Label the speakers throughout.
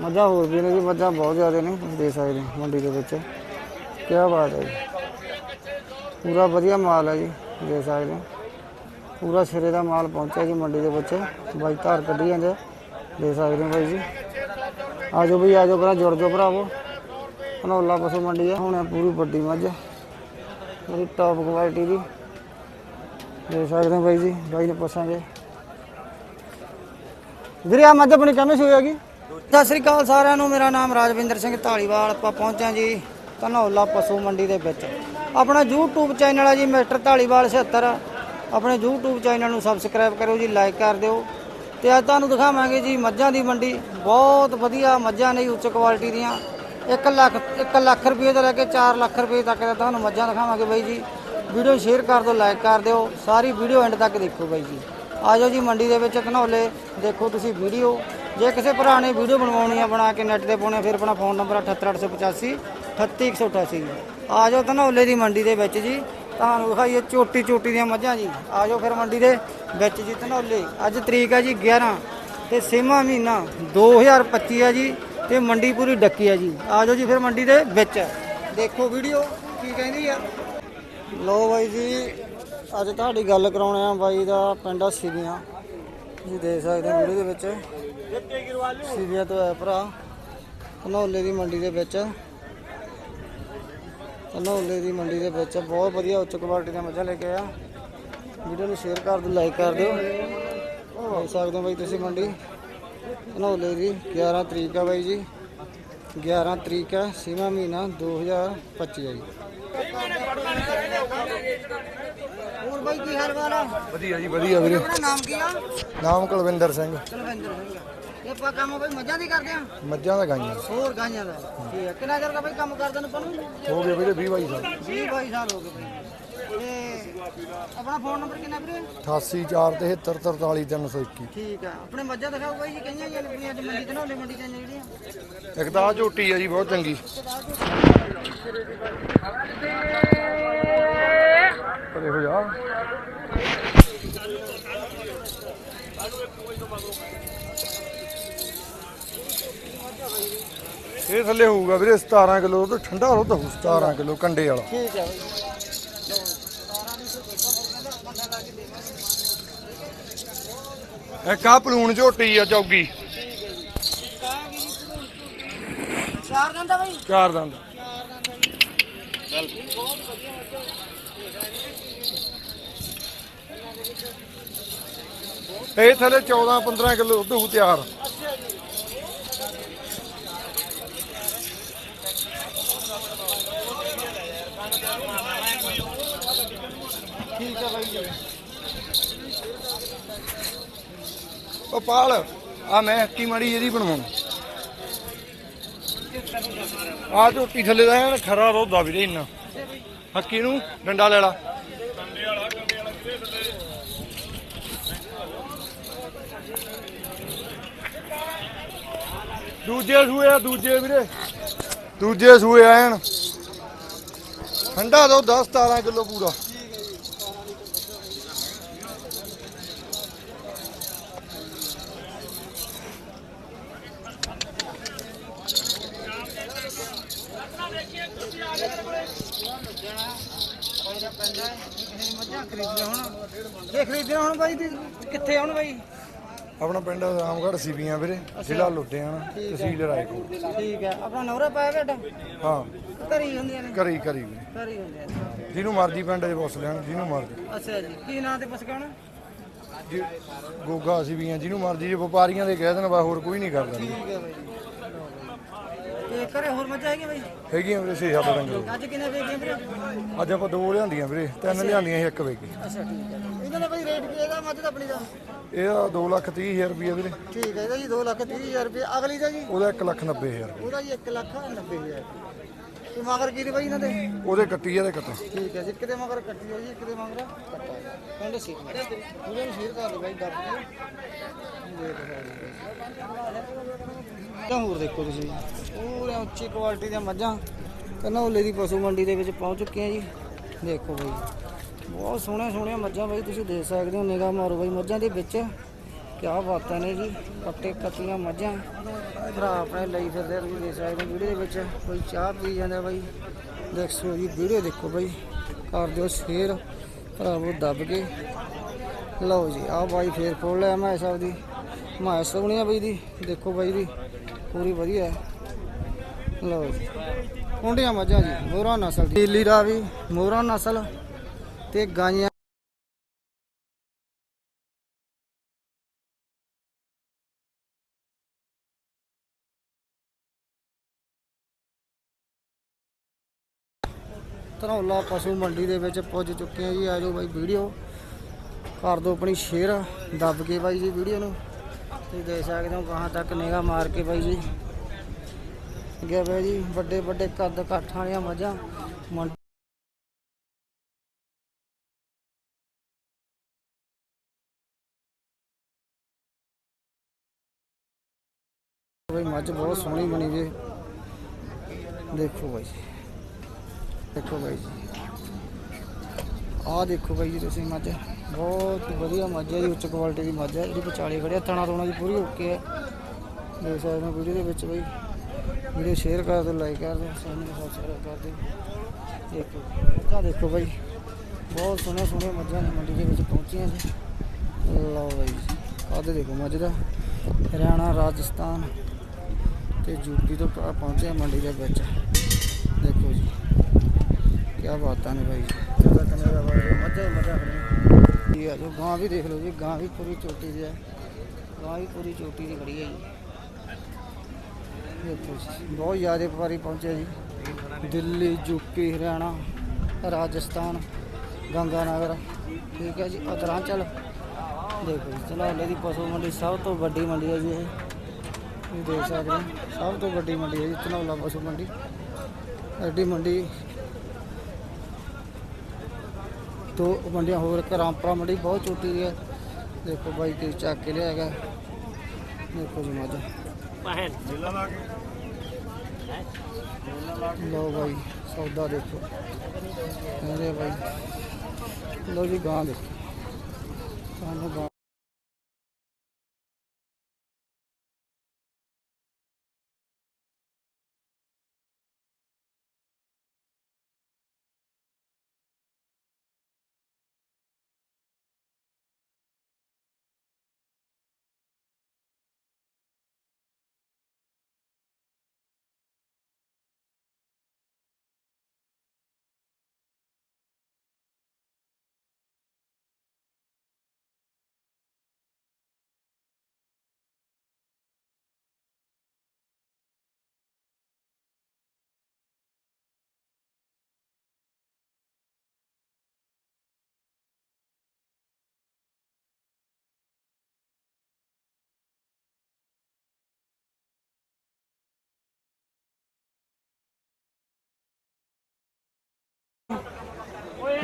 Speaker 1: ਮੱਝਾਂ ਹੋਰ ਵੀ ਨੇ ਜੀ, ਮੱਝਾਂ ਬਹੁਤ ਜ਼ਿਆਦਾ ਨੇ, ਤੁਸੀਂ ਦੇਖ ਸਕਦੇ ਹੋ ਮੰਡੀ ਦੇ ਵਿੱਚ। ਕੀ ਬਾਤ ਹੈ ਜੀ। ਪੂਰਾ ਵਧੀਆ ਮਾਲ ਹੈ ਜੀ ਦੇ ਸਕਦੇ ਹੋ। ਪੂਰਾ ਸਿਰੇ ਦਾ ਮਾਲ ਪਹੁੰਚਿਆ ਜੀ ਮੰਡੀ ਦੇ ਵਿੱਚ। ਬਾਈ ਧਾਰ ਕੱਢੀ ਜਾਂਦੇ ਦੇ ਸਕਦੇ ਹੋ ਬਾਈ ਜੀ। ਆਜੋ ਬਈ ਆਜੋ ਭਰਾ, ਜੁੜ ਜਾਓ ਭਰਾਵੋ। ਧਨੌਲਾ ਪਸ਼ੂ ਮੰਡੀ ਹੈ ਹੁਣ ਇਹ ਪੂਰੀ ਵੱਡੀ ਮੱਝ ਪੂਰੀ ਟੌਪ ਕੁਆਲਿਟੀ ਦੀ ਦੇ ਸਕਦੇ ਹੋ ਬਾਈ ਜੀ, ਬਾਈ ਨੂੰ ਪੁੱਛਾਂਗੇ। ਵੀਰੇ ਆ ਮੱਝ ਆਪਣੀ ਕਿਵੇਂ ਸੂਈ ਹੈਗੀ? ਸਤਿ ਸ੍ਰੀ ਅਕਾਲ ਸਾਰਿਆਂ ਨੂੰ ਮੇਰਾ ਨਾਮ ਰਾਜਵਿੰਦਰ ਸਿੰਘ ਢਾਲੀਵਾਲ ਆਪਾਂ ਪਹੁੰਚਿਆ ਜੀ ਧਨੌਲਾ ਪਸ਼ੂ ਮੰਡੀ ਦੇ ਵਿੱਚ। ਆਪਣਾ YouTube ਚੈਨਲ ਆ ਜੀ ਮਿਸਟਰ ਢਾਲੀਵਾਲ 76 ਆਪਣੇ YouTube ਚੈਨਲ ਨੂੰ ਸਬਸਕ੍ਰਾਈਬ ਕਰੋ ਜੀ ਲਾਈਕ ਕਰ ਦਿਓ। ਤੇ ਅੱਜ ਤੁਹਾਨੂੰ ਦਿਖਾਵਾਂਗੇ ਜੀ ਮੱਝਾਂ ਦੀ ਮੰਡੀ। ਬਹੁਤ ਵਧੀਆ ਮੱਝਾਂ ਨੇ ਜੀ, ਉੱਚ ਕੁਆਲਿਟੀ ਦੀਆਂ। 1 ਲੱਖ 1 ਲੱਖ ਰੁਪਏ ਤੋਂ ਲੈ ਕੇ 4 ਲੱਖ ਰੁਪਏ ਤੱਕ ਦਾ ਤੁਹਾਨੂੰ ਮੱਝਾਂ ਦਿਖਾਵਾਂਗੇ ਬਾਈ ਜੀ। ਵੀਡੀਓ ਸ਼ੇਅਰ ਕਰ ਦਿਓ ਲਾਈਕ ਕਰ ਦਿਓ। ਸਾਰੀ ਵੀਡੀਓ ਐਂਡ ਤੱਕ ਦੇਖੋ ਬਾਈ ਜੀ। ਆਜੋ ਜੀ ਮੰਡੀ ਦੇ ਵਿੱਚ ਧਨੌਲੇ। ਦੇਖੋ ਤੁਸੀਂ ਵੀਡੀਓ। ਜੇ ਕਿਸੇ ਭਰਾ ਨੇ ਵੀਡੀਓ ਬਣਵਾਉਣੀ ਆ ਬਣਾ ਕੇ ਨੈਟ ਤੇ ਪਾਉਣੀ ਆ, ਫਿਰ ਆਪਣਾ ਫੋਨ ਨੰਬਰ 78885 38188 ਜਾਓ ਧਨੌਲੇ ਦੀ ਮੰਡੀ ਦੇ ਵਿੱਚ ਜੀ। ਤੁਹਾਨੂੰ ਵਿਖਾਈਏ ਚੋਟੀ ਚੋਟੀ ਦੀਆਂ ਮੱਝਾਂ ਜੀ। ਆ ਜਾਓ ਫਿਰ ਮੰਡੀ ਦੇ ਵਿੱਚ ਜੀ ਧਨੌਲੇ ਅੱਜ ਤਰੀਕ ਹੈ ਜੀ 11 ਤੇ ਛੇਵਾਂ ਮਹੀਨਾ 2025 ਆ ਜੀ ਤੇ ਮੰਡੀ ਪੂਰੀ ਡੱਕੀ ਹੈ ਜੀ। ਆ ਜਾਓ ਜੀ ਫਿਰ ਮੰਡੀ ਦੇ ਵਿੱਚ। ਦੇਖੋ ਵੀਡੀਓ ਕੀ ਕਹਿੰਦੀ ਆ। ਲੋ ਬਾਈ ਜੀ ਅੱਜ ਤੁਹਾਡੀ ਗੱਲ ਕਰਾਉਣੇ ਆ ਬਾਈ ਦਾ ਪਿੰਡ ਆ ਸਿਵੀਆਂ। ਤੁਸੀਂ ਦੇਖ ਸਕਦੇ ਹੋ ਵੀਡੀਓ ਦੇ ਵਿੱਚ। ਸਿਵੀਆਂ ਤੋਂ ਹੈ ਭਰਾ ਧਨੌਲੇ ਦੀ ਮੰਡੀ ਦੇ ਵਿੱਚ। ਧਨੌਲੇ ਦੀ ਮੰਡੀ ਦੇ ਵਿੱਚ ਬਹੁਤ ਵਧੀਆ ਉੱਚ ਕੁਆਲਿਟੀ ਦੀਆਂ ਮੱਝਾਂ ਲੈ ਕੇ ਆਇਆ। ਵੀਡੀਓ ਨੂੰ ਸ਼ੇਅਰ ਕਰ ਦਿਓ ਲਾਈਕ ਕਰ ਦਿਓ। ਦੇਖ ਸਕਦੇ ਹੋ ਬਾਈ ਤੁਸੀਂ ਮੰਡੀ। ਧਨੌਲੇ ਦੀ 11 ਤਰੀਕ ਆ ਬਾਈ ਜੀ। 11 ਤਰੀਕ ਹੈ ਛੇਵਾਂ ਮਹੀਨਾ 2025 ਹੈ ਜੀ। ਹੋਰ ਬਾਈ ਕੀ ਹਾਲ ਵਾਲਾ
Speaker 2: ਵਧੀਆ ਜੀ ਵਧੀਆ ਵੀਰੇ।
Speaker 1: ਨਾਮ ਕੀ ਆ?
Speaker 2: ਨਾਮ ਕੁਲਵਿੰਦਰ ਸਿੰਘ।
Speaker 1: ਕੁਲਵਿੰਦਰ ਸਿੰਘ। ਇਹ ਆਪਾਂ ਕੰਮ ਬਾਈ ਮੱਝਾਂ ਦੀ ਕਰਦੇ ਆ
Speaker 2: ਮੱਝਾਂ ਦਾ ਗਾਈਆਂ।
Speaker 1: ਹੋਰ ਗਾਈਆਂ ਦਾ। ਠੀਕ ਹੈ। ਕਿੰਨਾ ਚਿਰ ਦਾ ਬਾਈ ਕੰਮ ਕਰਦੇ ਨੂੰ ਪਨੂੰ
Speaker 2: ਹੋ ਗਏ ਵੀਰੇ 20 22 ਸਾਲ।
Speaker 1: 20 22 ਸਾਲ ਹੋ ਗਏ ਬਾਈ। ਤੇ ਆਪਣਾ ਫੋਨ ਨੰਬਰ ਕਿੰਨਾ ਵੀਰੇ?
Speaker 2: 88 4 73 43 321
Speaker 1: ਠੀਕ ਆ। ਆਪਣੇ ਮੱਝਾਂ ਦਿਖਾਓ ਬਾਈ ਜੀ ਕਈਆਂ ਜਾਂ ਅੱਜ ਮੰਡੀ ਤੇ ਨੌਲੇ ਮੰਡੀ ਆਈਆਂ ਜਿਹੜੀਆਂ।
Speaker 2: ਇੱਕ ਤਾਂ ਝੋਟੀ ਆ ਜੀ ਬਹੁਤ ਚੰਗੀ। ਪਰੇ ਹੋ ਜਾ ਇਹ ਥੱਲੇ ਹੋਊਗਾ ਵੀਰੇ 17 ਕਿਲੋ ਤੋਂ ਠੰਡਾ ਹੋ ਤਾਂ 17 ਕਿਲੋ ਕੰਡੇ ਵਾਲਾ।
Speaker 1: ਠੀਕ ਆ ਬਾਈ
Speaker 2: ਇੱਕ ਆ ਪਲੂਣ ਝੋਟੀ ਆ ਚੌਗੀ।
Speaker 1: ਚਾਰ ਦਿਨ ਦਾ ਬਾਈ।
Speaker 2: ਚਾਰ ਦੰਦ। ਇਹ ਥੱਲੇ 14 15 ਕਿਲੋ ਦੁੱਧ ਹੋਊ ਤਿਆਰ। ਉਹ ਪਾਲ ਆ ਮੈਂ ਹੱਕੀ ਮਾੜੀ ਇਹਦੀ ਬਣਵਾਉਂ। ਆ ਝੋਟੀ ਥੱਲੇ ਦਾ ਐਨ ਖਰਾ ਰੋਦਾ ਵੀਰੇ ਇੰਨਾ। ਹੱਕੀ ਨੂੰ ਡੰਡਾ ਲੈ ਲਾ। ਦੂਜੇ ਸੂਏ ਆ, ਦੂਜੇ ਵੀਰੇ। ਦੂਜੇ ਸੂਏ ਆ ਠੰਡਾ ਦੋ 10 17 ਕਿਲੋ ਪੂਰਾ।
Speaker 1: ਮੱਝਾਂ ਖਰੀਦੀਆਂ ਹੁਣ ਬਾਈ ਕਿੱਥੇ ਆਉਣ ਬਾਈ
Speaker 2: ਆਪਣਾ ਪਿੰਡ ਰਾਮਗੜ੍ਹ ਸੀਪੀਆਂ ਵੀਰੇ, ਜ਼ਿਲ੍ਹਾ ਲੁਧਿਆਣਾ, ਤਹਿਸੀਲ ਰਾਏਕੋਟ
Speaker 1: ਠੀਕ ਹੈ। ਆਪਣਾ ਨੌਰਾ ਪਾਇਆ ਬੇਟਾ
Speaker 2: ਹਾਂ
Speaker 1: ਘਰੀ ਹੁੰਦੀਆਂ ਨੇ
Speaker 2: ਕਰੀ ਕਰੀ ਵੀਰੇ।
Speaker 1: ਘਰੀ ਹੁੰਦੀਆਂ ਨੇ
Speaker 2: ਜਿਹਨੂੰ ਮਰਜ਼ੀ ਪਿੰਡ 'ਚ ਪੁੱਛ ਲੈਣ, ਜਿਹਨੂੰ ਮਰਜ਼ੀ।
Speaker 1: ਅੱਛਾ ਜੀ ਕੀ ਨਾਂ ਤੇ ਪਸਕਾਣਾ
Speaker 2: ਜੀ ਗੋਗਾ ਸੀਪੀਆਂ ਜਿਹਨੂੰ ਮਰਜ਼ੀ ਜੇ ਵਪਾਰੀਆਂ ਦੇ ਕਹਿ ਦੇਣ ਬਾ ਹੋਰ ਕੋਈ ਨਹੀਂ ਕਰਦਾ।
Speaker 1: ਠੀਕ ਹੈ ਬਾਈ ਤੇ ਘਰੇ ਹੋਰ ਮੱਝਾਂ ਹੈਗੀਆਂ ਬਾਈ?
Speaker 2: ਹੈਗੀਆਂ ਵੀਰੇ ਛੇ ਸੱਤ ਡੰਗਰ।
Speaker 1: ਅੱਜ ਕਿੰਨੇ ਵੇਚੀਆਂ ਵੀਰੇ?
Speaker 2: ਅੱਜ ਆਪਾਂ ਦੋ ਲਿਆਂਦੀਆਂ ਵੀਰੇ ਤਿੰਨ ਲਿਆਂਦੀਆਂ ਸੀ ਇੱਕ ਵੇਗੀ
Speaker 1: ਅੱਛਾ ਠੀਕ ਹੈ। ਇਹਨਾਂ ਦਾ ਬਾਈ ਰੇਟ ਕੀ ਇਹਦਾ ਮੱਝ ਦਾ ਆਪਣੀ ਦਾ?
Speaker 2: ਇਹਦਾ 2 ਲੱਖ 30 ਹਜ਼ਾਰ ਰੁਪਏ ਵੀਰੇ।
Speaker 1: ਠੀਕ ਹੈ ਇਹਦਾ ਜੀ 2 ਲੱਖ 30 ਹਜ਼ਾਰ ਰੁਪਏ ਅਗਲੀ ਦਾ ਜੀ?
Speaker 2: ਉਹਦਾ 1 ਲੱਖ 90 ਹਜ਼ਾਰ। ਰੁਪਏ
Speaker 1: ਉਹਦਾ ਜੀ 1 ਲੱਖ 90 ਹਜ਼ਾਰ। ਤੇ ਮਗਰ ਕੀ ਦੀ ਬਾਈ ਇਹਨਾਂ ਦੇ?
Speaker 2: ਉਹਦੇ ਕੱਟੀ ਆ ਤੇ ਕੱਟਾ।
Speaker 1: ਠੀਕ ਹੈ ਜੀ ਇੱਕ ਦੇ ਮਗਰ ਕੱਟੀ ਹੋਈ ਜੀ ਇੱਕ ਦੇ ਮਗਰ ਕੱਟਾ ਪਿੰਡ ਸੀ ਉਹਦੇ ਨੂੰ ਸ਼ੇਅਰ ਕਰ ਦਿਓ ਬਾਈ ਦੱਬ ਕੇ। ਤਾਂ ਹੋਰ ਦੇਖੋ ਤੁਸੀਂ। ਪੂਰੇ ਉੱਚੀ ਕੁਆਲਿਟੀ ਦੀਆਂ ਮੱਝਾਂ। ਕਨੌਲੇ ਦੀ ਪਸ਼ੂ ਮੰਡੀ ਦੇ ਵਿੱਚ ਪਹੁੰਚ ਚੁੱਕੇ ਆ ਜੀ। ਦੇਖੋ ਬਾਈ, ਬਹੁਤ ਸੋਹਣੀਆਂ ਸੋਹਣੀਆਂ ਮੱਝਾਂ ਬਾਈ, ਤੁਸੀਂ ਦੇਖ ਸਕਦੇ ਹੋ ਨਿਗਾਹ ਮਾਰੋ ਬਾਈ ਮੱਝਾਂ ਦੇ ਵਿੱਚ। ਕਿਆ ਬਾਤਾਂ ਨੇ ਜੀ, ਕੱਟੇ ਕੱਟੀਆਂ ਮੱਝਾਂ। ਭਰਾ ਆਪਣੇ ਲਈ ਫਿਰਦੇ ਤੁਸੀਂ ਦੇਖ ਸਕਦੇ ਹੋ ਵੀਡੀਓ ਦੇ ਵਿੱਚ। ਕੋਈ ਚਾਹ ਪੀ ਜਾਂਦਾ ਬਾਈ। ਦੇਖੋ ਜੀ, ਵੀਡੀਓ ਦੇਖੋ ਬਾਈ। ਕਰ ਦਿਓ ਸ਼ੇਅਰ ਭਰਾਵੋ ਦੱਬ ਕੇ। ਲਓ ਜੀ, ਆਹ ਬਾਈ ਫੇਰ ਖੋਲ ਲਿਆ ਮੈਂ ਸਭ ਦੀ ਮੈਂ ਸੋਹਣੀ ਆ ਬਾਈ ਦੀ, ਦੇਖੋ ਬਾਈ ਦੀ। ਪੂਰੀ ਵਧੀਆ ਲਓ ਕੁੰਡੀਆਂ ਮੱਝਾਂ ਜੀ, ਮੋਹਰਾ ਨਸਲ ਦੀ। ਨੀਲੀ ਰਾਵੀ ਮੋਹਰਾ ਨਸਲ ਤੇ ਗਾਈਆਂ। ਧਨੌਲਾ ਪਸ਼ੂ ਮੰਡੀ ਦੇ ਵਿੱਚ ਪੁੱਜ ਚੁੱਕੇ ਆ ਜੀ। ਆ ਜਾਓ ਬਾਈ ਵੀਡੀਓ। ਕਰ ਦਿਓ ਆਪਣੀ ਸ਼ੇਅਰ ਦੱਬ ਕੇ ਬਾਈ ਜੀ ਵੀਡੀਓ ਨੂੰ। ਤੁਸੀਂ ਦੇਖ ਸਕਦੇ ਹੋ ਕਹਾਂ ਤੱਕ ਨਿਗਾਹ ਮਾਰ ਕੇ ਬਾਈ ਜੀ। ਗਿਆ ਬਾਈ ਜੀ, ਵੱਡੇ ਵੱਡੇ ਕੱਦ ਕਾਠਾਂ ਵਾਲੀਆਂ ਮੱਝਾਂ। ਮੰਡ- ਮੱਝ ਬਹੁਤ ਸੋਹਣੀ ਬਣੀ ਜੇ। ਦੇਖੋ ਬਾਈ ਜੀ। ਦੇਖੋ ਬਾਈ ਜੀ। ਆਹ ਦੇਖੋ ਬਾਈ ਜੀ ਤੁਸੀਂ ਮੱਝ। ਬਹੁਤ ਵਧੀਆ ਮੱਝ ਹੈ ਜੀ, ਉੱਚ ਕੁਆਲਿਟੀ ਦੀ ਮੱਝ ਹੈ ਜਿਹੜੀ ਵਿਚਾਲੇ ਖੜਿਆ ਤਣਾ ਰੋਣਾ ਦੀ ਪੂਰੀ ਓਕੇ ਹੈ। ਦੇਖ ਸਕਦੇ ਹੋ ਵੀਡੀਓ ਦੇ ਵਿੱਚ ਬਾਈ ਵੀਡੀਓ ਸ਼ੇਅਰ ਕਰ ਦਿਓ ਲਾਈਕ ਕਰ ਦਿਓ ਚੈਨਲ ਸਬਸਕ੍ਰਾਈਬ ਕਰ ਦਿਓ। ਦੇਖੋ, ਆਹ ਦੇਖੋ ਬਾਈ, ਬਹੁਤ ਸੋਹਣੇ ਸੋਹਣੇ ਮੱਝਾਂ ਨੇ ਮੰਡੀ ਦੇ ਵਿੱਚ ਪਹੁੰਚੀਆਂ ਜੀ। ਲਓ ਬਾਈ ਜੀ ਦੇਖੋ ਮੱਝ ਦਾ ਹਰਿਆਣਾ, ਰਾਜਸਥਾਨ ਤੇ ਯੂਪੀ ਤੋਂ ਪ- ਪਹੁੰਚੇ ਮੰਡੀ ਦੇ ਵਿੱਚ। ਦੇਖੋ ਜੀ ਕੀ ਬਾਤਾਂ ਨੇ ਭਾਈ ਚੰਗਾ ਚੰਗਾ ਦਾ ਬਾਈ ਮੱਝਾਂ ਮੱਝਾਂ ਖੜੀਆਂ ਜੀ ਆ ਜੋ ਗਾਂ ਵੀ ਦੇਖ ਲਓ ਜੀ, ਗਾਂ ਵੀ ਪੂਰੀ ਚੋਟੀ ਦੀ ਹੈ ਗਾਂ ਵੀ ਪੂਰੀ ਚੋਟੀ ਦੀ ਖੜੀ ਹੈ ਜੀ। ਦੇਖੋ ਬਹੁਤ ਜ਼ਿਆਦਾ ਵਪਾਰੀ ਪਹੁੰਚੇ ਜੀ। ਦਿੱਲੀ ਯੂਪੀ ਹਰਿਆਣਾ, ਰਾਜਸਥਾਨ ਗੰਗਾ ਨਗਰ ਠੀਕ ਹੈ ਜੀ ਉਤਰਾਂਚਲ ਦੇਖੋ ਜੀ ਚਨਾਲੇ ਦੀ ਪਸ਼ੂ ਮੰਡੀ ਸਭ ਤੋਂ ਵੱਡੀ ਮੰਡੀ ਹੈ ਜੀ ਇਹ। ਤੁਸੀਂ ਦੇਖ ਸਕਦੇ ਹੋ, ਸਭ ਤੋਂ ਵੱਡੀ ਮੰਡੀ ਹੈ ਜੀ ਧਨੌਲਾ ਪਸ਼ੂ ਮੰਡੀ। ਐਡੀ ਮੰਡੀ ਦੋ ਮੰਡੀਆਂ ਹੋਰ ਇੱਕ ਰਾਮਪੁਰਾ ਮੰਡੀ ਬਹੁਤ ਛੋਟੀ ਹੈ। ਦੇਖੋ ਬਾਈ ਕੀ ਚੱਕ ਕੇ ਲਿਆ ਹੈਗਾ ਦੇਖੋ ਜੀ ਮੱਝ। ਲਓ ਬਾਈ ਸੌਦਾ ਦੇਖੋ। ਕਹਿੰਦੇ ਬਾਈ ਲਓ ਜੀ ਗਾਂ ਦੇਖੋ। ਸਾਨੂੰ ਗਾਂ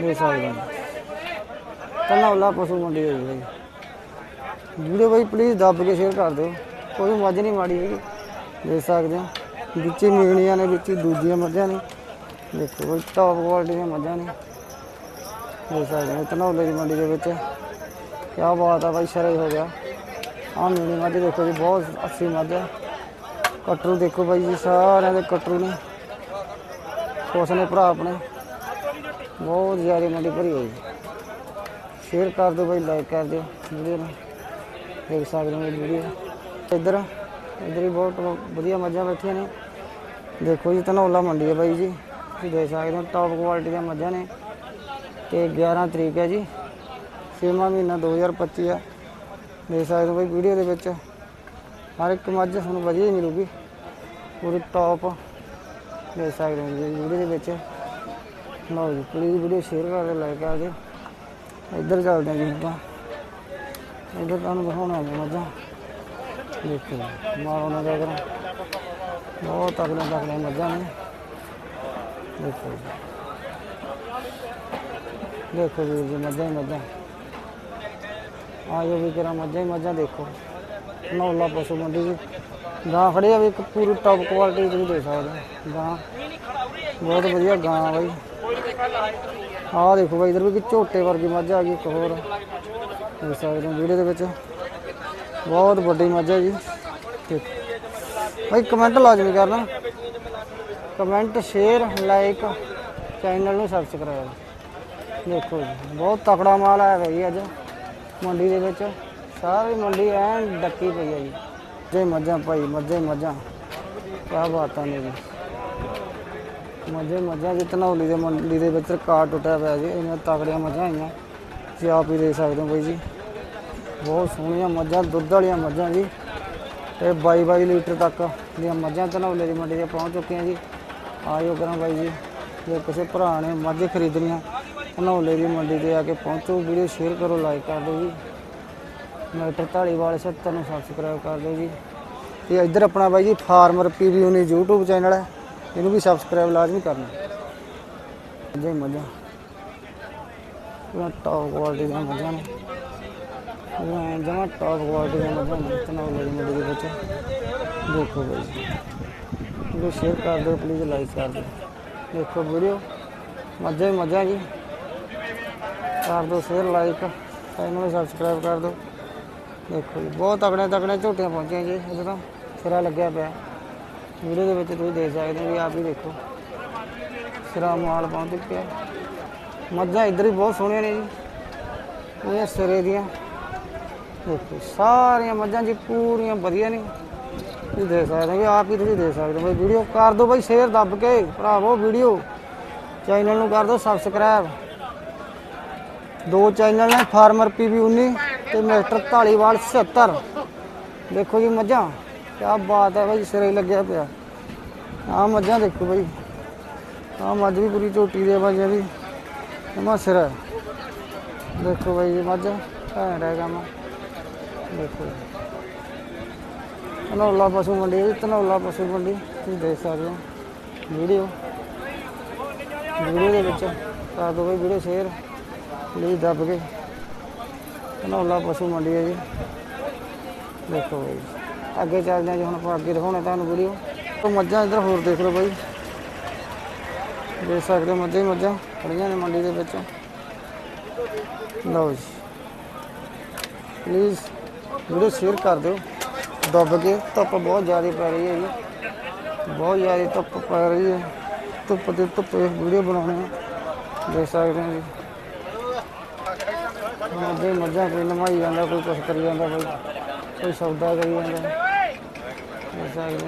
Speaker 1: ਦੇ ਸਕਦੇ ਹਾਂ ਧਨੌਲਾ ਪਸ਼ੂ ਮੰਡੀ ਹੋਈ ਜੀ ਵੀਡੀਓ ਬਾਈ ਪਲੀਜ਼ ਦੱਬ ਕੇ ਸ਼ੇਅਰ ਕਰ ਦਿਓ। ਕੋਈ ਮੱਝ ਨਹੀਂ ਮਾੜੀ ਹੈਗੀ। ਦੇਖ ਸਕਦੇ ਹੋ। ਵਿੱਚ ਹੀ ਮੀਣੀਆਂ ਨੇ, ਵਿੱਚ ਹੀ ਦੂਜੀਆਂ ਮੱਝਾਂ ਨੇ। ਦੇਖੋ ਕੋਈ ਟੌਪ ਕੁਆਲਿਟੀ ਦੀਆਂ ਮੱਝਾਂ ਨੇ। ਦੇ ਸਕਦੇ ਹੋ ਧਨੌਲੇ ਦੀ ਮੰਡੀ ਦੇ ਵਿੱਚ। ਕੀ ਬਾਤ ਆ ਬਾਈ, ਸ਼ਰੇ ਹੋ ਗਿਆ। ਆ ਮੀਣੀ ਮੱਝ ਦੇਖੋ ਜੀ, ਬਹੁਤ ਅੱਛੀ ਮੱਝ ਹੈ ਕਟਰੂ ਦੇਖੋ ਬਾਈ ਜੀ, ਸਾਰਿਆਂ ਦੇ ਕਟਰੂ ਨੇ। ਖੁਸ਼ ਨੇ ਭਰਾ ਆਪਣੇ। ਬਹੁਤ ਜ਼ਿਆਦਾ ਮੰਡੀ ਭਰੀ ਹੋਈ। ਹੈ ਸ਼ੇਅਰ ਕਰ ਦਿਓ ਬਾਈ ਲਾਈਕ ਕਰ ਦਿਓ ਵੀਡੀਓ ਨੂੰ। ਦੇਖ ਸਕਦੇ ਹੋ ਮੇਰੀ ਵੀਡੀਓ। ਇੱਧਰ ਇੱਧਰ ਵੀ ਬਹੁਤ ਵਧੀਆ ਮੱਝਾਂ ਬੈਠੀਆਂ ਨੇ। ਦੇਖੋ ਜੀ, ਧਨੌਲਾ ਮੰਡੀ ਹੈ ਬਾਈ ਜੀ। ਤੁਸੀਂ ਦੇਖ ਸਕਦੇ ਹੋ ਟੌਪ ਕੁਆਲਿਟੀ ਦੀਆਂ ਮੱਝਾਂ ਨੇ। ਤੇ 11 ਤਰੀਕ ਹੈ ਜੀ। ਛੇਵਾਂ ਮਹੀਨਾ 2025 ਆ। ਦੇਖ ਸਕਦੇ ਹੋ ਬਾਈ, ਵੀਡੀਓ ਦੇ ਵਿੱਚ। ਹਰ ਇੱਕ ਮੱਝ ਤੁਹਾਨੂੰ ਵਧੀਆ ਹੀ ਮਿਲੂਗੀ। ਪੂਰੀ ਟੌਪ ਦੇਖ ਸਕਦੇ ਹੋ ਜੀ, ਵੀਡੀਓ ਦੇ ਵਿੱਚ। ਲਓ ਜੀ ਪਲੀਜ਼ ਵੀਡੀਓ ਸ਼ੇਅਰ ਕਰ ਦਿਓ ਲਾਈਕ ਆ ਦਿਓ ਇੱਧਰ ਚੱਲਦੇ ਹਾਂ ਜੀ ਆਪਾਂ ਇੱਧਰ ਤੁਹਾਨੂੰ ਦਿਖਾਉਣਾ ਹੈ ਮੱਝਾਂ। ਦੇਖੋ ਮਾਰੋ ਨਾ ਜਾ ਕਰੋ। ਬਹੁਤ ਤਕੜੇ ਤਕੜੇ ਮੱਝਾਂ ਨੇ। ਦੇਖੋ ਜੀ। ਦੇਖੋ ਜੀ ਜੀ, ਮੱਝਾਂ ਹੀ ਮੱਝਾਂ। ਆ ਜੋ ਵੀ ਕਰਾਂ, ਮੱਝਾਂ ਹੀ ਮੱਝਾਂ ਦੇਖੋ। ਨੌਲਾ ਪਸ਼ੂ ਮੰਡੀ ਜੀ। ਗਾਂ ਖੜੇ ਆ ਵੀ ਇੱਕ ਪੂਰੀ ਟੌਪ ਕੁਆਲਿਟੀ ਤੁਸੀਂ ਦੇ ਸਕਦੇ ਗਾਂ ਬਹੁਤ ਵਧੀਆ ਗਾਂ ਆ ਬਾਈ। ਆਹ ਦੇਖੋ ਬਾਈ, ਇਧਰ ਵੀ ਝੋਟੇ ਵਰਗੀ ਮੱਝ ਆ ਗਈ, ਇੱਕ ਹੋਰ। ਦੇਖ ਸਕਦੇ ਹੋ ਵੀਡੀਓ ਦੇ ਵਿੱਚ। ਬਹੁਤ ਵੱਡੀ ਮੱਝ ਹੈ ਜੀ। ਦੇਖੋ ਭਾਈ ਕਮੈਂਟ ਲਾਜ਼ਮੀ ਕਰਨਾ। ਕਮੈਂਟ ਸ਼ੇਅਰ ਲਾਈਕ ਚੈਨਲ ਨੂੰ ਸਬਸਕ੍ਰਾਈਬ ਦੇਖੋ ਜੀ, ਬਹੁਤ ਤਕੜਾ ਮਾਲ ਆਇਆ ਹੈ ਜੀ ਅੱਜ। ਮੰਡੀ ਦੇ ਵਿੱਚ। ਸਾਰੀ ਮੰਡੀ ਐਨ ਡੱਕੀ ਪਈ ਹੈ ਜੀ ਜੇ। ਮੱਝਾਂ ਭਾਈ, ਮੱਝੇ, ਮੱਝਾਂ। ਕਿਆ ਬਾਤਾਂ ਨੇ ਜੀ। ਮੱਝੇ, ਮੱਝਾਂ ਦੀ ਧਨੌਲੀ ਦੇ ਮੰਡੀ ਦੇ ਵਿੱਚ ਰਿਕਾਰਡ ਟੁੱਟਿਆ ਪਿਆ ਜੀ ਇਹਨਾਂ ਤਕੜੀਆਂ ਮੱਝਾਂ ਆਈਆਂ। ਤੁਸੀਂ ਆਪ ਹੀ ਦੇਖ ਸਕਦੇ ਹੋ ਬਾਈ ਜੀ। ਬਹੁਤ ਸੋਹਣੀਆਂ ਮੱਝਾਂ, ਦੁੱਧ ਵਾਲੀਆਂ ਮੱਝਾਂ ਜੀ। ਤੇ 22 22 ਲੀਟਰ ਤੱਕ ਦੀਆਂ ਮੱਝਾਂ ਧਨੌਲੇ ਦੀ ਮੰਡੀ ਤੇ ਪਹੁੰਚ ਚੁੱਕੀਆਂ ਜੀ। ਆਇਓ ਕਰਾਂ ਬਾਈ ਜੀ, ਜੇ ਕਿਸੇ ਭਰਾ ਨੇ ਮੱਝ ਖਰੀਦਣੀਆਂ ਧਨੌਲੇ ਦੀ ਮੰਡੀ ਤੇ ਆ ਕੇ ਪਹੁੰਚੋ। ਵੀਡੀਓ ਸ਼ੇਅਰ ਕਰੋ ਲਾਈਕ ਕਰ ਦਿਓ ਜੀ। ਮੈਟਰ ਢਾਲੀਵਾਲ 76 ਨੂੰ ਸਬਸਕ੍ਰਾਈਬ ਕਰ ਦਿਓ ਜੀ। ਤੇ ਇੱਧਰ ਆਪਣਾ ਬਾਈ ਜੀ, ਫਾਰਮਰ ਪੀਵੀ ਉਨੀ YouTube ਚੈਨਲ ਹੈ। ਇਹਨੂੰ ਵੀ ਸਬਸਕ੍ਰਾਈਬ ਲਾਜ਼ਮੀ ਕਰਨਾ ਜੇ ਮੱਝਾਂ ਇਹ ਟੌਪ ਕੁਆਲਿਟੀ ਦੀਆਂ ਮੱਝਾਂ ਨੇ ਇਹ ਜਮਾ ਟੌਪ ਕੁਆਲਿਟੀ ਦੀਆਂ ਮੱਝਾਂ ਨੇ ਧਨੌਲੇ ਦੀ ਮੰਡੀ ਦੇ ਵਿੱਚ ਦੇਖੋ ਬਾਈ ਜੀ ਵੀਡੀਓ ਸ਼ੇਅਰ ਕਰ ਦਿਓ ਪਲੀਜ਼ ਲਾਈਕ ਕਰ ਦਿਓ ਦੇਖੋ ਵੀਡੀਓ ਮੱਝਾਂ ਹੀ ਮੱਝਾਂ ਜੀ ਕਰ ਦਿਓ ਸ਼ੇਅਰ ਲਾਈਕ ਚੈਨਲ ਨੂੰ ਸਬਸਕ੍ਰਾਈਬ ਕਰ ਦਿਓ ਦੇਖੋ ਜੀ ਬਹੁਤ ਤਕੜੇ ਤਕੜੇ ਝੋਟੀਆਂ ਪਹੁੰਚੀਆਂ ਜੀ ਵੀਡੀਓ ਦੇ ਵਿੱਚ ਤੁਸੀਂ ਦੇਖ ਸਕਦੇ ਹੋ ਵੀ ਆਪ ਹੀ ਦੇਖੋ। ਸਿਰਾ ਮਾਲ ਪਹੁੰਚ ਚੁੱਕਿਆ। ਮੱਝਾਂ ਇੱਧਰ ਹੀ ਬਹੁਤ ਸੋਹਣੀਆਂ ਨੇ ਜੀ। ਇਹ ਸਿਰੇ ਦੀਆਂ। ਦੇਖੋ, ਸਾਰੀਆਂ ਮੱਝਾਂ ਜੀ ਪੂਰੀਆਂ ਵਧੀਆ ਨੇ। ਤੁਸੀਂ ਦੇਖ ਸਕਦੇ ਹੋ ਵੀ ਆਪ ਹੀ ਤੁਸੀਂ ਦੇਖ ਸਕਦੇ ਹੋ। ਬਈ ਵੀਡੀਓ ਕਰ ਦਿਓ ਬਈ, ਸ਼ੇਅਰ ਦੱਬ ਕੇ। ਭਰਾਵੋ, ਵੀਡੀਓ। ਚੈਨਲ ਨੂੰ ਕਰ ਦਿਓ ਸਬਸਕ੍ਰਾਈਬ ਦੋ ਚੈਨਲ ਨੇ, ਫਾਰਮਰ ਪੀਵੀ 19 ਤੇ ਮਿਸਟਰ ਢਾਲੀਵਾਲ 76 ਦੇਖੋ ਜੀ ਮੱਝਾਂ। ਕਿਆ ਬਾਤ ਹੈ ਬਈ ਸਿਰੇ ਲੱਗਿਆ ਪਿਆ। ਆ ਮੱਝਾਂ ਦੇਖੋ ਬਈ। ਆ ਮੱਝ ਵੀ ਪੂਰੀ ਝੋਟੀ ਦੇ ਬਾਜੇ ਦੀ। ਜਮਾ ਸਿਰ ਦੇਖੋ ਬਈ ਇਹ ਮੱਝ ਭੈਣ ਹੈ ਕੰਮ ਦੇਖੋ। ਧਨੌਲਾ ਪਸ਼ੂ ਮੰਡੀ ਹੈ ਜੀ, ਧਨੌਲਾ ਪਸ਼ੂ ਮੰਡੀ। ਤੁਸੀਂ ਦੇਖ ਸਕਦੇ ਹੋ। ਵੀਡੀਓ। ਵੀਡੀਓ ਦੇ ਵਿੱਚ ਕਰ ਦਿਓ ਬਈ ਵੀਡੀਓ ਸ਼ੇਅਰ। ਪਲੀਜ਼ ਦੱਬ ਕੇ। ਧਨੌਲਾ ਪਸ਼ੂ ਮੰਡੀ ਹੈ ਜੀ। ਦੇਖੋ ਬਈ ਅੱਗੇ ਚੱਲਦੇ ਹਾਂ ਜੀ, ਹੁਣ ਆਪਾਂ ਅੱਗੇ ਦਿਖਾਉਣਾ ਤੁਹਾਨੂੰ ਵੀਡੀਓ ਉਹ ਮੱਝਾਂ ਇੱਧਰ ਹੋਰ ਦੇਖ ਲਓ ਬਾਈ। ਦੇਖ ਸਕਦੇ ਹੋ ਮੱਝਾਂ ਹੀ ਮੱਝਾਂ ਖੜੀਆਂ ਨੇ ਮੰਡੀ ਦੇ ਵਿੱਚ। ਲਓ ਜੀ। ਪਲੀਜ਼ ਵੀਡੀਓ ਸ਼ੇਅਰ ਕਰ ਦਿਓ। ਦੱਬ ਕੇ ਧੁੱਪ ਬਹੁਤ ਜ਼ਿਆਦਾ ਪੈ ਰਹੀ ਹੈ ਜੀ। ਬਹੁਤ ਜ਼ਿਆਦਾ ਧੁੱਪ ਪੈ ਰਹੀ ਹੈ। ਧੁੱਪ ਤੇ ਧੁੱਪ ਵੀਡੀਓ ਬਣਾਉਣੀ ਆ। ਦੇਖ ਸਕਦੇ ਹੋ ਜੀ। ਮੱਝਾਂ ਮੱਝਾਂ ਕੋਈ ਨਮਾਈ ਜਾਂਦਾ, ਕੋਈ ਕੁਛ ਕਰੀ ਜਾਂਦਾ ਕੋਈ ਕੋਈ ਸੌਦਾ ਕਰੀ ਜਾਂਦਾ। ਦੇਖ ਸਕਦੇ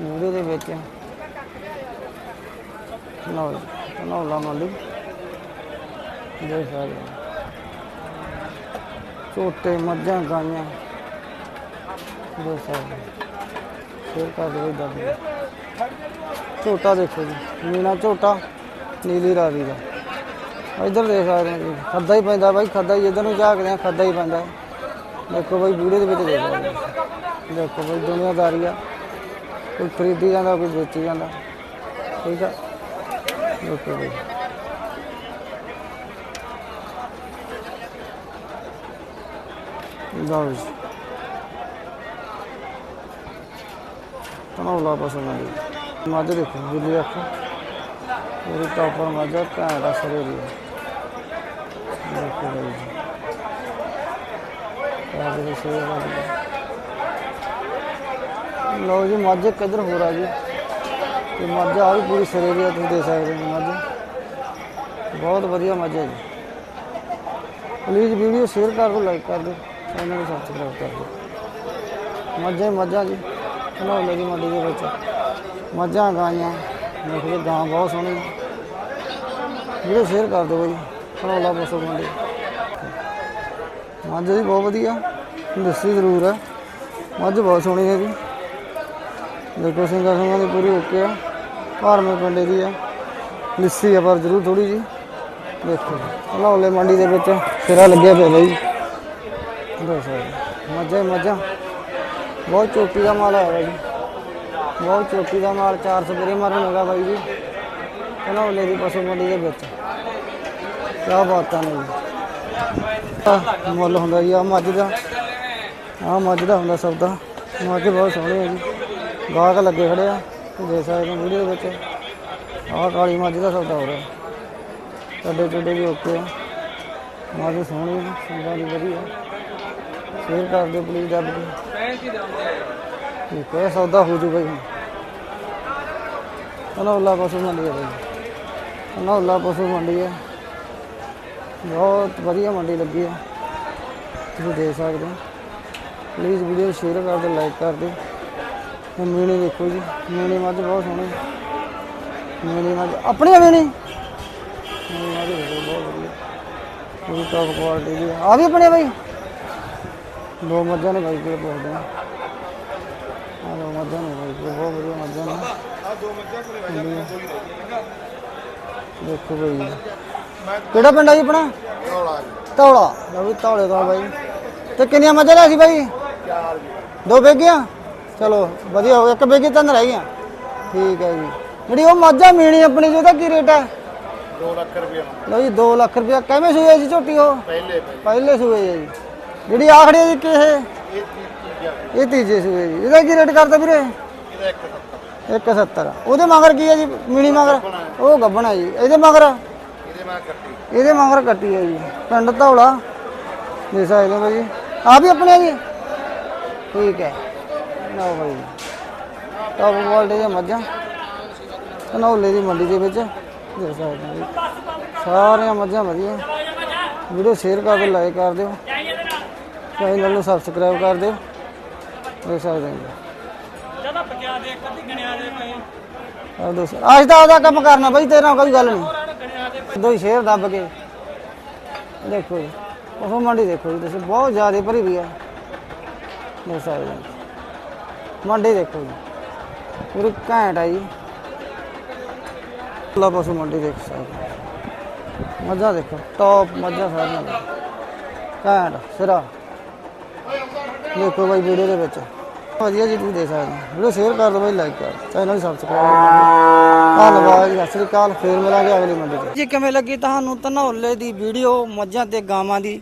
Speaker 1: ਹੋ ਜੀ ਦੇ ਵਿੱਚ। ਲਓ ਜੀ ਨੌਲਾ ਮੰਡੀ ਦੇਖ ਸਕਦੇ ਹੋ ਝੋਟੇ, ਮੱਝਾਂ, ਗਾਈਆਂ। ਦੇਖ ਸਕਦੇ ਹੋ ਕਰ ਦਿਓ ਦੱਬ ਝੋਟਾ ਦੇਖੋ ਜੀ ਨੀਲਾ ਝੋਟਾ, ਨੀਲੀ ਰਾਵੀ ਦਾ। ਇੱਧਰ ਦੇਖ ਸਕਦੇ ਹੋ ਜੀ, ਖੱਦਾ ਹੀ ਪੈਂਦਾ ਬਾਈ, ਖੱਦਾ ਹੀ। ਜਿੱਧਰ ਨੂੰ ਝਾਕਦੇ ਆ, ਖੱਦਾ ਹੀ ਪੈਂਦਾ। ਦੇਖੋ ਬਾਈ ਵੀਡੀਓ ਦੇ ਵਿੱਚ ਦੇਖ ਸਕਦੇ ਦੇਖੋ ਬਾਈ ਦੁਨੀਆਦਾਰੀ ਆ। ਕੋਈ ਖਰੀਦੀ ਜਾਂਦਾ ਕੋਈ ਵੇਚੀ ਜਾਂਦਾ। ਠੀਕ ਆ? ਦੇਖੋ ਬਾਈ। ਲਓ ਜੀ। ਤਨੌਲਾ ਪਸੰਦ ਆਈ ਮੱਝ ਦੇਖੋ ਬਿੱਲੀ ਅੱਖ ਪੂਰੀ ਟਾਪਰ ਮੱਝ ਆ, ਘੈਂਟ ਆ। ਦੇਖੋ ਬਾਈ। ਜੀ ਆ ਦੇ ਲਓ ਜੀ, ਮੱਝ ਕਿੱਧਰ ਹੋ ਰਾ ਜੀ। ਤੇ ਮੱਝ ਆ ਵੀ ਪੂਰੀ ਸਰੇ ਦੀ ਆ, ਤੁਸੀਂ ਦੇ ਸਕਦੇ ਹੋ ਮੱਝ। ਬਹੁਤ ਵਧੀਆ ਮੱਝ ਹੈ ਜੀ। ਪਲੀਜ਼ ਵੀਡੀਓ ਸ਼ੇਅਰ ਕਰ ਦਿਓ ਲਾਈਕ ਕਰ ਦਿਓ ਚੈਨਲ ਨੂੰ ਸਬਸਕ੍ਰਾਈਬ ਕਰ ਦਿਓ। ਮੱਝਾਂ ਮੱਝਾਂ ਜੀ ਧਨੌਲੇ ਜੀ ਮੰਡੀ ਦੇ ਵਿੱਚ। ਮੱਝਾਂ ਗਾਈਆਂ, ਦੇਖੋ ਗਾਂ ਬਹੁਤ ਸੋਹਣੀ ਵੀਡੀਓ ਸ਼ੇਅਰ ਕਰ ਦਿਓ ਬਈ ਧਨੌਲਾ ਪਸ਼ੂ ਮੰਡੀ ਮੱਝ ਜੀ ਬਹੁਤ ਵਧੀਆ ਦੱਸੀ ਜ਼ਰੂਰ ਹੈ ਮੱਝ ਬਹੁਤ ਸੋਹਣੀ ਹੈ ਜੀ। ਦੇਖੋ ਸਿੰਘਾਂ ਸਿੰਘਾਂ ਦੀ ਪੂਰੀ ਓਕੇ ਆ। ਭਾਰਮੇ ਪਿੰਡੇ ਦੀ ਆ। ਲਿੱਸੀ ਆ ਪਰ ਜ਼ਰੂਰ ਥੋੜੀ ਜੀ। ਦੇਖੋ ਧਨੌਲੇ ਮੰਡੀ ਦੇ ਵਿੱਚ। ਸਿਰਾ ਲੱਗਿਆ ਪਿਆ ਬਈ। ਦੇਖ ਸਕਦੇ ਮੱਝਾਂ ਮੱਝਾਂ। ਬਹੁਤ ਚੋਟੀ ਦਾ ਮਾਲ ਆਇਆ ਜੀ ਬਹੁਤ ਚੋਟੀ ਦਾ ਮਾਲ। 400 ਸਵੇਰੇ ਮਾਰਨ ਹੈਗਾ ਬਾਈ ਜੀ। ਧਨੌਲੇ ਦੀ ਪਸ਼ੂ ਮੰਡੀ ਦੇ ਵਿੱਚ। ਕਿਆ ਬਾਤਾਂ ਨੇ ਜੀ। ਮੁੱਲ ਹੁੰਦਾ ਜੀ। ਆ ਮੱਝ ਦਾ। ਆ ਮੱਝ ਦਾ ਹੁੰਦਾ ਸਭ ਦਾ ਮੱਝ ਬਹੁਤ ਸੋਹਣੀ ਹੈ ਜੀ। ਗਾਹਕ ਲੱਗੇ ਖੜੇ ਆ ਤੁਸੀਂ ਦੇਖ ਸਕਦੇ ਹੋ ਵੀਡੀਓ ਦੇ ਵਿੱਚ। ਆਹ ਕਾਲੀ ਮੱਝ ਦਾ ਸੌਦਾ ਹੋ ਰਿਹਾ। ਟੱਡੇ ਟੱਡੇ ਵੀ ਓਕੇ ਆ। ਮੱਝ ਸੋਹਣੀ ਹੈ ਸਿੰਗਾਂ ਦੀ ਵਧੀਆ। ਸ਼ੇਅਰ ਕਰ ਦਿਓ ਪਲੀਜ਼ ਦੱਬ ਕੇ ਠੀਕ ਹੈ ਸੌਦਾ ਹੋ ਜੂ। ਬਾਈ ਅਨੌਲਾ ਪਸ਼ੂ ਮੰਡੀ ਹੈ ਬਾਈ। ਅਨੌਲਾ ਪਸ਼ੂ ਮੰਡੀ ਹੈ ਬਹੁਤ ਵਧੀਆ ਮੰਡੀ ਲੱਗੀ ਹੈ ਤੁਸੀਂ ਦੇਖ ਸਕਦੇ ਹੋ। ਪਲੀਜ਼ ਵੀਡੀਓ ਸ਼ੇਅਰ ਕਰ ਦਿਓ ਲਾਈਕ ਕਰ ਦਿਓ। ਮੀਣੀ ਦੇਖੋ ਜੀ ਮੀਣੀ ਮੱਝ ਬਹੁਤ ਸੋਹਣੀ। ਮੀਣੀ ਮੱਝ ਆਪਣੀ ਆ ਮੱਝ ਦੇਖੋ ਬਹੁਤ ਵਧੀਆ। ਪੂਰੀ ਟੌਪ ਕੁਆਲਿਟੀ ਦੀ ਆ ਵੀ ਆਪਣੇ ਆ ਬਾਈ? ਦੋ ਮੱਝਾਂ ਨੇ ਬਾਈ ਕੋਲ ਪੁੱਛਦੇ ਆ। ਆਹ ਦੋ ਮੱਝਾਂ ਨੇ ਬਾਈ ਕੋਲ ਬਹੁਤ ਵਧੀਆ ਮੱਝਾਂ ਨੇ।
Speaker 2: ਆ ਦੋ ਮੱਝਾਂ ਕੋਲੇ ਵਜਾ ਕੋਈ
Speaker 1: ਦੇਖੋ ਬਾਈ ਕਿਹੜਾ ਪਿੰਡ ਆ ਜੀ ਆਪਣਾ?
Speaker 2: ਰੌਲਾ
Speaker 1: ਧੌਲਾ। ਲਓ ਵੀ ਧੌਲੇ ਤੋਂ ਆ ਬਾਈ। ਤੇ ਕਿੰਨੀਆਂ ਮੱਝਾਂ ਲਿਆ ਸੀ ਬਾਈ?
Speaker 2: ਚਾਰ
Speaker 1: ਦੋ ਬੇਗੀਆਂ ਚਲੋ ਵਧੀਆ ਹੋ ਇੱਕ ਬੇਗੀ ਤਾਂ ਰਹਿ ਗਈਆਂ। ਠੀਕ ਹੈ ਜੀ। ਜਿਹੜੀ ਉਹ ਮੱਝਾਂ ਮੀਣੀ ਆਪਣੀ ਜੀ ਉਹਦਾ ਕੀ ਰੇਟ ਹੈ?
Speaker 2: 2 ਲੱਖ ਰੁਪਏ
Speaker 1: ਲਓ ਜੀ 2 ਲੱਖ ਰੁਪਇਆ। ਕਿਵੇਂ ਸੂਏ ਜੀ ਝੋਟੀ ਉਹ?
Speaker 2: ਪਹਿਲੇ
Speaker 1: ਪਹਿਲੇ। ਸੂਏ ਹੈ ਜੀ। ਜਿਹੜੀ ਆਖੜੀ ਹੈ ਜੀ ਕਿ ਇਹ?
Speaker 2: ਤੀਜਾ।
Speaker 1: ਸੂਏ ਜੀ। ਇਹਦਾ ਕੀ ਰੇਟ ਕਰਦਾ ਵੀਰੇ?
Speaker 2: ਇਹਦਾ ਇੱਕ
Speaker 1: 170 ਉਹਦੇ ਮਗਰ ਕੀ ਹੈ ਜੀ ਮੀਣੀ ਮਗਰ? ਉਹ ਗੱਬਣਾ ਜੀ। ਇਹਦੇ ਮਗਰ?
Speaker 2: ਇਹਦੇ ਮੈਂ ਕੱਟੀ।
Speaker 1: ਇਹਦੇ ਮਗਰ ਕੱਟੀ ਹੈ ਜੀ। ਪਿੰਡ ਧੌਲਾ। ਦੇ ਸਕਦੇ ਹੋ ਜੀ। ਆ ਵੀ ਆਪਣੇ ਆ ਜੀ? ਠੀਕ ਹੈ। ਲਓ ਭਾਈ ਟੌਪ ਦੀਆਂ ਮੱਝਾਂ ਧਨੌਲੇ ਦੀ ਮੰਡੀ ਦੇ ਵਿੱਚ। ਦੇ ਸਕਦੇ ਹੋ ਸਾਰੀਆਂ ਮੱਝਾਂ ਵਧੀਆ। ਵੀਡੀਓ ਸ਼ੇਅਰ ਕਰ ਦਿਓ ਲਾਈਕ ਕਰ ਦਿਓ। ਚੈਨਲ ਨੂੰ ਸਬਸਕ੍ਰਾਈਬ ਕਰ ਦਿਓ। ਦੇਖ ਸਕਦੇ ਹੋ
Speaker 3: ਦੇ ਕਦੀ ਗਣਿਆ ਦੇ ਪਏ
Speaker 1: ਆ ਦੋਸਤ ਅੱਜ ਤਾਂ ਉਹਦਾ ਕੰਮ ਕਰਨਾ ਬਈ ਤੇਰੇ ਕੋਈ ਗੱਲ ਨਹੀਂ।
Speaker 3: ਦੇ
Speaker 1: ਦੋ ਹੀ ਸ਼ੇਰ ਦੱਬ ਕੇ। ਦੇਖੋ ਉਹ ਮੰਡੀ ਦੇਖੋ ਜੀ ਤੁਸੀਂ ਬਹੁਤ ਜ਼ਿਆਦਾ ਭਰੀ ਵੀ ਹੈ ਦੇਖ ਸਕਦੇ ਹੋ ਮੰਡੀ ਦੇਖੋ ਜੀ। ਪੂਰੀ ਘੈਂਟ ਹੈ ਜੀ। ਲਾ ਪਸ਼ੂ ਮੰਡੀ ਦੇਖ ਸਕਦੇ ਹੋ। ਮੱਝਾਂ ਦੇਖੋ ਟੌਪ ਮੱਝਾਂ ਸਾਰੀਆਂ ਘੈਂਟ, ਸਿਰਾ। ਦੇਖੋ ਬਾਈ ਵੀਡੀਓ ਦੇ ਵਿੱਚ। ਵਧੀਆ ਜੀ ਤੁਸੀਂ ਦੇਖ ਸਕਦੇ ਹੋ। ਵੀਡੀਓ ਸ਼ੇਅਰ ਕਰ ਦਿਓ ਬਾਈ ਲਾਈਕ ਕਰ ਚੈਨਲ ਸਬਸਕ੍ਰਾਈਬ ਕਰ ਧੰਨਵਾਦ ਜੀ, ਸਤਿ ਸ੍ਰੀ ਅਕਾਲ। ਫੇਰ ਮਿਲਾਂਗੇ ਅਗਲੀ ਮੰਡੀ ਤੇ। ਜੀ, ਕਿਵੇਂ ਲੱਗੀ ਤੁਹਾਨੂੰ ਧਨੌਲੇ ਦੀ ਵੀਡੀਓ, ਮੱਝਾਂ ਤੇ ਗਾਵਾਂ ਦੀ?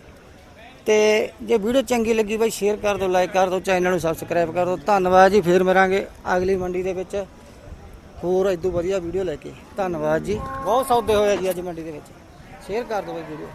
Speaker 1: ਤੇ ਜੇ ਵੀਡੀਓ ਚੰਗੀ ਲੱਗੀ ਬਾਈ ਸ਼ੇਅਰ ਕਰ ਦਿਓ ਲਾਈਕ ਕਰ ਦਿਓ ਚੈਨਲ ਨੂੰ ਸਬਸਕ੍ਰਾਈਬ ਕਰ ਦਿਓ। ਧੰਨਵਾਦ ਜੀ, ਫੇਰ ਮਿਲਾਂਗੇ ਅਗਲੀ ਮੰਡੀ ਦੇ ਵਿੱਚ। ਹੋਰ ਇਦੋਂ ਵਧੀਆ ਵੀਡੀਓ ਲੈ ਕੇ। ਧੰਨਵਾਦ ਜੀ। ਬਹੁਤ ਸੌਦੇ ਹੋਏ ਆ ਜੀ ਅੱਜ ਮੰਡੀ ਦੇ ਵਿੱਚ। ਸ਼ੇਅਰ ਕਰ ਦਿਓ ਬਾਈ ਵੀਡੀਓ।